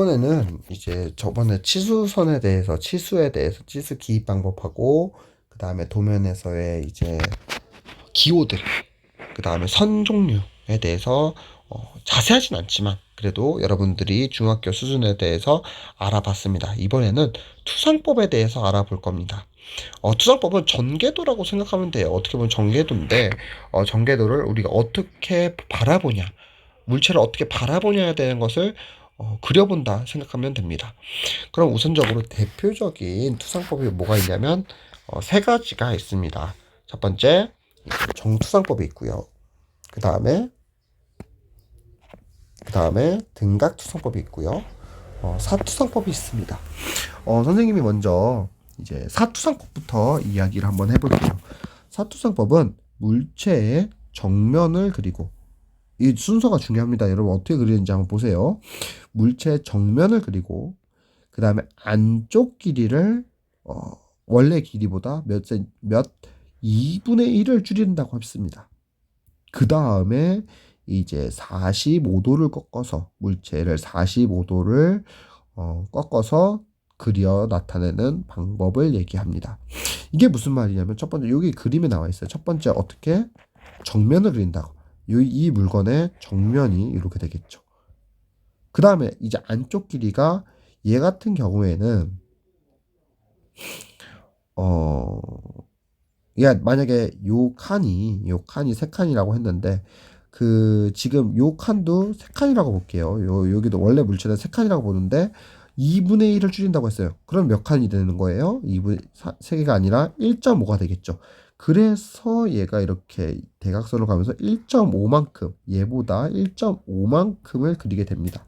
이번에는 이제 저번에 치수선에 대해서 치수에 대해서 치수 기입 방법하고 그 다음에 도면에서의 이제 기호들 그 다음에 선 종류에 대해서 어, 자세하진 않지만 그래도 여러분들이 중학교 수준에 대해서 알아봤습니다. 이번에는 투상법에 대해서 알아볼 겁니다. 어, 투상법은 전개도라고 생각하면 돼요. 어떻게 보면 전개도인데 어, 전개도를 우리가 어떻게 바라보냐 물체를 어떻게 바라보냐에 대한 것을 어, 그려본다 생각하면 됩니다. 그럼 우선적으로 대표적인 투상법이 뭐가 있냐면 어, 세 가지가 있습니다. 첫 번째 정투상법이 있고요. 그 다음에 그 다음에 등각투상법이 있고요. 어, 사투상법이 있습니다. 어, 선생님이 먼저 이제 사투상법부터 이야기를 한번 해볼게요. 사투상법은 물체의 정면을 그리고 이 순서가 중요합니다. 여러분 어떻게 그리는지 한번 보세요. 물체의 정면을 그리고 그 다음에 안쪽 길이를 어, 원래 길이보다 몇, 센- 몇 2분의 1을 줄인다고 했습니다. 그 다음에 이제 45도를 꺾어서 물체를 45도를 어, 꺾어서 그려 나타내는 방법을 얘기합니다. 이게 무슨 말이냐면 첫 번째 여기 그림에 나와 있어요. 첫 번째 어떻게 정면을 그린다고. 이, 이 물건의 정면이 이렇게 되겠죠. 그 다음에 이제 안쪽 길이가 얘 같은 경우에는 어, 야 만약에 요 칸이 요 칸이 세 칸이라고 했는데 그 지금 요 칸도 세 칸이라고 볼게요. 요 여기도 원래 물체는 세 칸이라고 보는데 2분의 1을 줄인다고 했어요. 그럼 몇 칸이 되는 거예요? 2분 세 개가 아니라 1.5가 되겠죠. 그래서 얘가 이렇게 대각선으로 가면서 1.5만큼 얘보다 1.5만큼을 그리게 됩니다.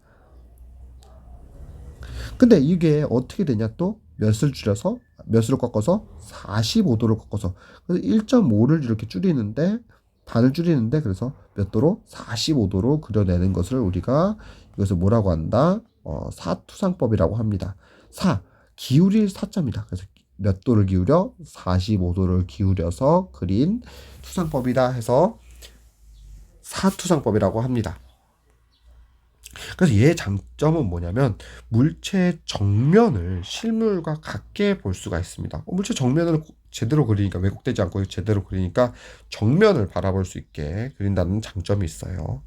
근데 이게 어떻게 되냐 또 몇을 줄여서 몇을 꺾어서 45도를 꺾어서 그래서 1.5를 이렇게 줄이는데 반을 줄이는데 그래서 몇 도로 45도로 그려내는 것을 우리가 이것을 뭐라고 한다? 어, 사투상법이라고 합니다. 사 기울일 사자입니다. 그래서 몇 도를 기울여 45도를 기울여서 그린 투상법이다 해서 사투상법이라고 합니다. 그래서 얘의 장점은 뭐냐면 물체의 정면을 실물과 같게 볼 수가 있습니다. 어, 물체 정면을 제대로 그리니까 왜곡되지 않고 제대로 그리니까 정면을 바라볼 수 있게 그린다는 장점이 있어요.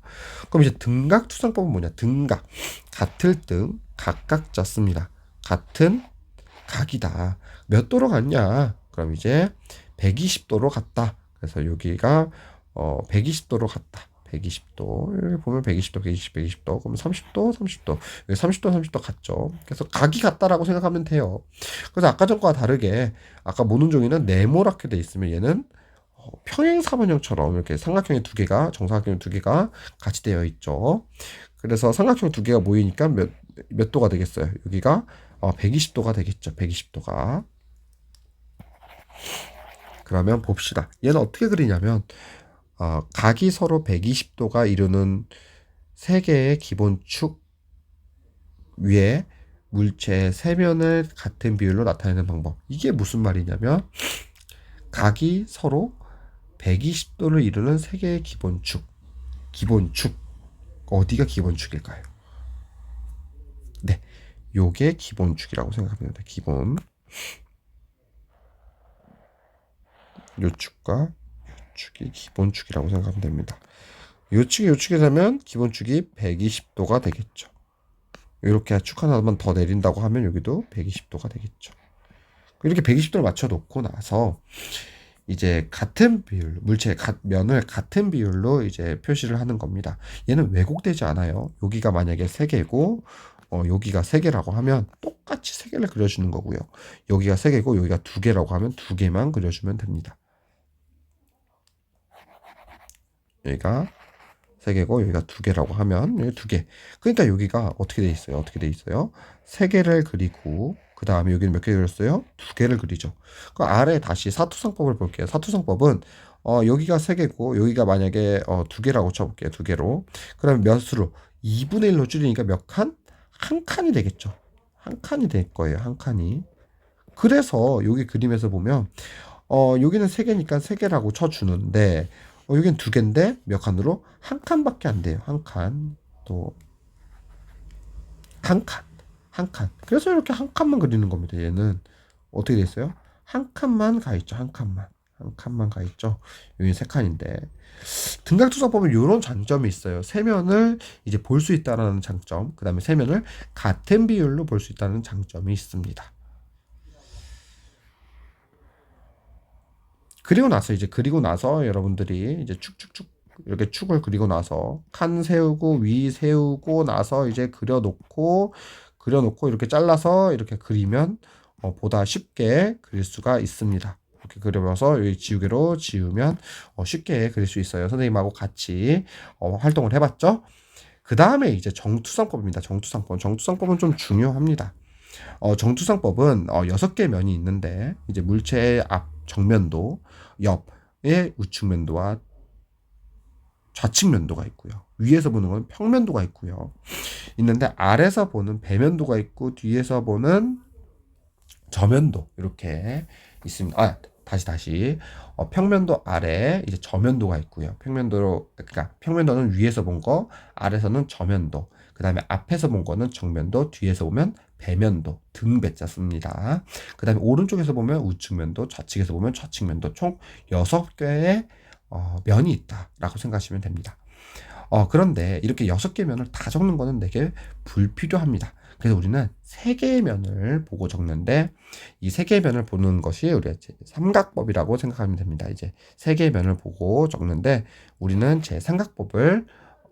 그럼 이제 등각 투상법은 뭐냐? 등각 같을 등 각각 짰습니다. 같은 각이다. 몇 도로 갔냐? 그럼 이제 120도로 갔다. 그래서 여기가 어 120도로 갔다. 120도 여기 보면 120도, 120, 120도 그럼 30도, 30도 여기 30도, 30도 같죠. 그래서 각이 같다라고 생각하면 돼요. 그래서 아까 전과 다르게 아까 모눈종이는 네모랗게 돼 있으면 얘는 어, 평행 사변형처럼 이렇게 삼각형이 두 개가 정사각형이 두 개가 같이 되어 있죠. 그래서 삼각형 두 개가 모이니까 몇, 몇 도가 되겠어요? 여기가 어, 120도가 되겠죠. 120도가. 그러면 봅시다. 얘는 어떻게 그리냐면 어, 각이 서로 120도가 이루는 세 개의 기본 축 위에 물체의 세면을 같은 비율로 나타내는 방법. 이게 무슨 말이냐면 각이 서로 120도를 이루는 세 개의 기본 축. 기본 축. 어디가 기본 축일까요? 네. 요게 기본 축이라고 생각하면 됩니다. 기본. 요 축과 요 축이 기본 축이라고 생각하면 됩니다. 요 축이 요 축이 되면 기본 축이 120도가 되겠죠. 이렇게 축 하나만 더 내린다고 하면 여기도 120도가 되겠죠. 이렇게 120도를 맞춰 놓고 나서 이제 같은 비율, 물체의 가- 면을 같은 비율로 이제 표시를 하는 겁니다. 얘는 왜곡되지 않아요. 여기가 만약에 3개고, 어, 여기가 3개라고 하면 똑같이 3개를 그려주는 거고요. 여기가 3개고, 여기가 2개라고 하면 2개만 그려주면 됩니다. 여기가 3개고, 여기가 2개라고 하면, 여기 2개. 그러니까 여기가 어떻게 돼 있어요? 어떻게 돼 있어요? 3개를 그리고, 그 다음에 여기는 몇 개 그렸어요? 2개를 그리죠. 그 아래 다시 사투상법을 볼게요. 사투상법은 어, 여기가 3개고 여기가 만약에 어, 2개라고 쳐볼게요. 2개로. 그러면 몇으로? 2분의 1로 줄이니까 몇 칸? 한 칸이 되겠죠. 한 칸이 될 거예요. 한 칸이. 그래서 여기 그림에서 보면 어, 여기는 3개니까 3개라고 쳐주는데 어, 여기는 2개인데 몇 칸으로? 한 칸밖에 안 돼요. 한 칸. 또 한 칸. 한 칸. 그래서 이렇게 한 칸만 그리는 겁니다. 얘는 어떻게 돼 있어요? 한 칸만 가 있죠. 한 칸만. 한 칸만 가 있죠. 여기 세 칸인데 등각투석 보면 이런 장점이 있어요. 세면을 이제 볼 수 있다라는 장점, 그 다음에 세면을 같은 비율로 볼 수 있다는 장점이 있습니다. 그리고 나서 이제 그리고 나서 여러분들이 이제 축축축 이렇게 축을 그리고 나서 칸 세우고 위 세우고 나서 이제 그려놓고 그려놓고 이렇게 잘라서 이렇게 그리면 어, 보다 쉽게 그릴 수가 있습니다. 이렇게 그려서 여기 지우개로 지우면 어, 쉽게 그릴 수 있어요. 선생님하고 같이 어, 활동을 해봤죠. 그 다음에 이제 정투성법입니다. 정투성법. 정투성법은 좀 중요합니다. 어, 정투성법은 어, 6개 면이 있는데 이제 물체의 앞 정면도, 옆의 우측면도와 좌측면도가 있고요. 위에서 보는 건 평면도가 있고요. 있는데 아래서 보는 배면도가 있고 뒤에서 보는 저면도 이렇게 있습니다. 아, 다시 다시 어, 평면도 아래 이제 저면도가 있고요. 평면도로 그러니까 평면도는 위에서 본 거, 아래서는 저면도. 그다음에 앞에서 본 거는 정면도, 뒤에서 보면 배면도, 등배자 씁니다. 그다음에 오른쪽에서 보면 우측면도, 좌측에서 보면 좌측면도 총 6개의 어, 면이 있다라고 생각하시면 됩니다. 어, 그런데 이렇게 6개 면을 다 적는 거는 되게 불필요합니다. 그래서 우리는 세 개의 면을 보고 적는데 이 세 개의 면을 보는 것이 우리가 삼각법이라고 생각하면 됩니다. 이제 세 개의 면을 보고 적는데 우리는 제 삼각법을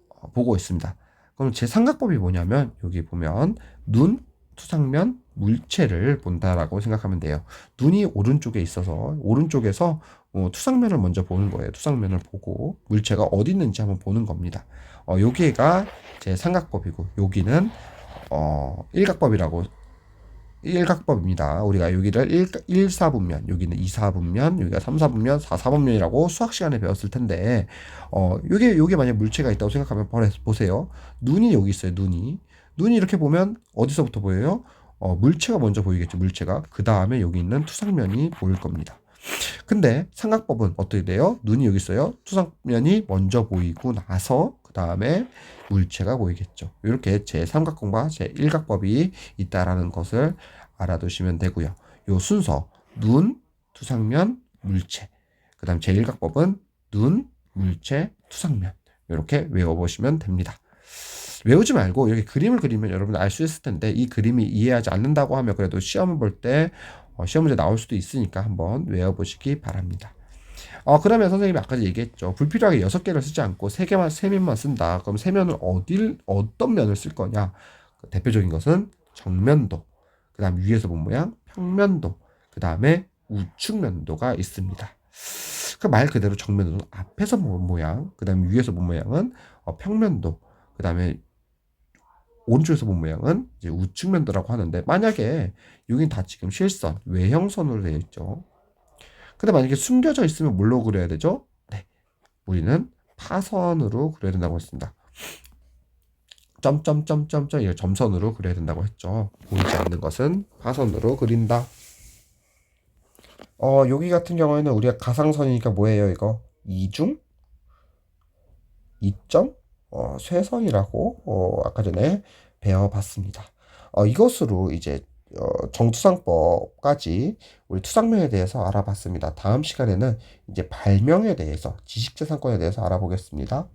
어, 보고 있습니다. 그럼 제 삼각법이 뭐냐면 여기 보면 눈, 투상면, 물체를 본다라고 생각하면 돼요. 눈이 오른쪽에 있어서 오른쪽에서 어, 투상면을 먼저 보는 거예요. 투상면을 보고 물체가 어디 있는지 한번 보는 겁니다. 어, 여기가 제 삼각법이고 여기는 어, 일각법이라고 일각법입니다. 우리가 여기를 1, 1, 4분면, 여기는 2, 4분면, 여기가 3, 4분면, 4, 4분면이라고 수학 시간에 배웠을 텐데, 어, 요게, 요게 만약 물체가 있다고 생각하면 보세요. 눈이 여기 있어요, 눈이. 눈이 이렇게 보면 어디서부터 보여요? 어, 물체가 먼저 보이겠죠, 물체가. 그 다음에 여기 있는 투상면이 보일 겁니다. 근데 삼각법은 어떻게 돼요? 눈이 여기 있어요. 투상면이 먼저 보이고 나서 그 다음에 물체가 보이겠죠. 이렇게 제 삼각공과 제 일각법이 있다라는 것을 알아두시면 되고요. 요 순서 눈, 투상면, 물체. 그 다음 제 일각법은 눈, 물체, 투상면. 이렇게 외워보시면 됩니다. 외우지 말고 이렇게 그림을 그리면 여러분 알 수 있을 텐데 이 그림이 이해하지 않는다고 하면 그래도 시험을 볼때 어, 시험 문제 나올 수도 있으니까 한번 외워보시기 바랍니다. 어, 그러면 선생님이 아까 얘기했죠. 불필요하게 여섯 개를 쓰지 않고 세 개만, 세 면만 쓴다. 그럼 세 면을 어딜, 어떤 면을 쓸 거냐? 그 대표적인 것은 정면도, 그 다음 위에서 본 모양, 평면도, 그 다음에 우측면도가 있습니다. 그 말 그대로 정면도는 앞에서 본 모양, 그 다음에 위에서 본 모양은 어, 평면도, 그 다음에 오른쪽에서 본 모양은 이제 우측 면도라고 하는데 만약에 여긴 다 지금 실선, 외형선으로 되어 있죠. 근데 만약에 숨겨져 있으면 뭘로 그려야 되죠? 네. 우리는 파선으로 그려야 된다고 했습니다. 점점점점점 이 점선으로 그려야 된다고 했죠. 보이지 않는 것은 파선으로 그린다. 어, 여기 같은 경우에는 우리가 가상선이니까 뭐예요, 이거? 이중? 이점? 어, 쇠선이라고 어, 아까 전에 배워봤습니다. 어, 이것으로 이제 어, 정투상법까지 우리 투상명에 대해서 알아봤습니다. 다음 시간에는 이제 발명에 대해서 지식재산권에 대해서 알아보겠습니다.